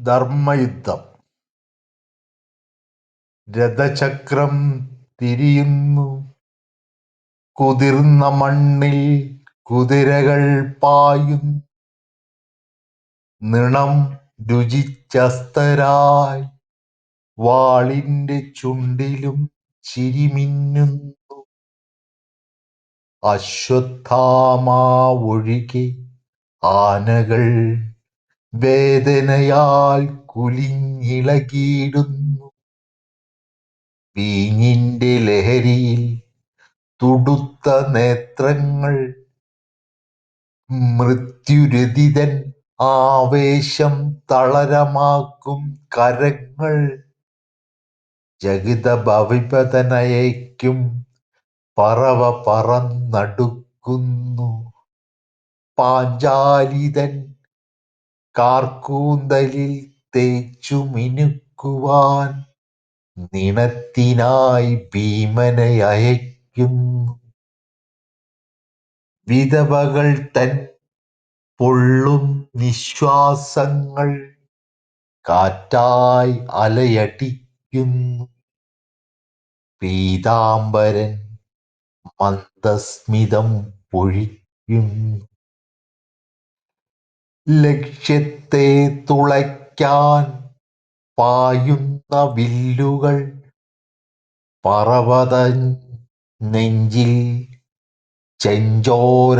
ധർമ്മയുദ്ധം. രഥചക്രം തിരിയുന്നു. കുതിർന്ന മണ്ണിൽ കുതിരകൾ പായുന്നു. നിണം രുചിച്ചസ്തരായി വാളിന്റെ ചുണ്ടിലും ചിരിമിന്നുന്നു. അശ്വത്ഥാമാവൊഴികെ ആനകൾ വേദനയാൽ കുലിഞ്ഞിളകിയിടുന്നു. വീഞ്ഞിന്റെ ലഹരിയിൽ തുടുത്ത നേത്രങ്ങൾ. മൃത്യുരതിതൻ ആവേശം തളരമാക്കും കരങ്ങൾ. ജഗതഭവിപതനയയ്ക്കും പറവ പറന്നടുക്കുന്നു. പാഞ്ചാലിതൻ കാർക്കൂന്തലിൽ തേച്ചു മിനുക്കുവാൻ നിണത്തിനായി ഭീമനെ അയക്കുന്നു വിധവകൾ തൻ പൊള്ളും നിശ്വാസങ്ങൾ കാറ്റായി അലയടിക്കുന്നു. പീതാംബരൻ മന്ദസ്മിതം പൊഴിക്കുന്നു. ലക്ഷ്യത്തെ തുളയ്ക്കാൻ പായുന്ന വില്ലുകൾ പറവതൻ നെഞ്ചിൽ ചെഞ്ചോരച്ചുടുകളം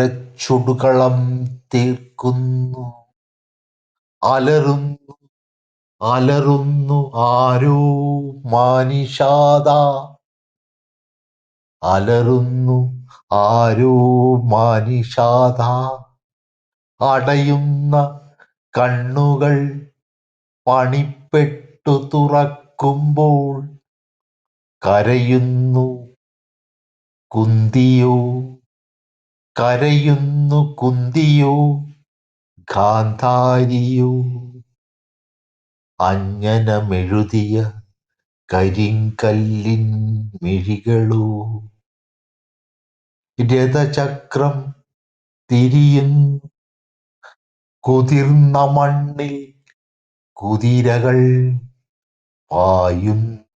തീർക്കുന്നു. അലറുന്നു അലറുന്നു ആരോ മാനിഷാദ. അലറുന്നു ആരോ മാനിഷാദ. അടയുന്ന കണ്ണുകൾ പണിപ്പെട്ടു തുറക്കുമ്പോൾ കരയുന്നു കുന്തിയോ കരയുന്നു കുന്തിയോ ഗാന്ധാരിയോ. അഞ്ജനമെഴുതിയ കരിങ്കല്ലിൻ മിഴികളോ. രഥചക്രം തിരിയുന്നു കുതിർന്ന മണ്ണിൽ കുതിരകൾ പായുന്നു.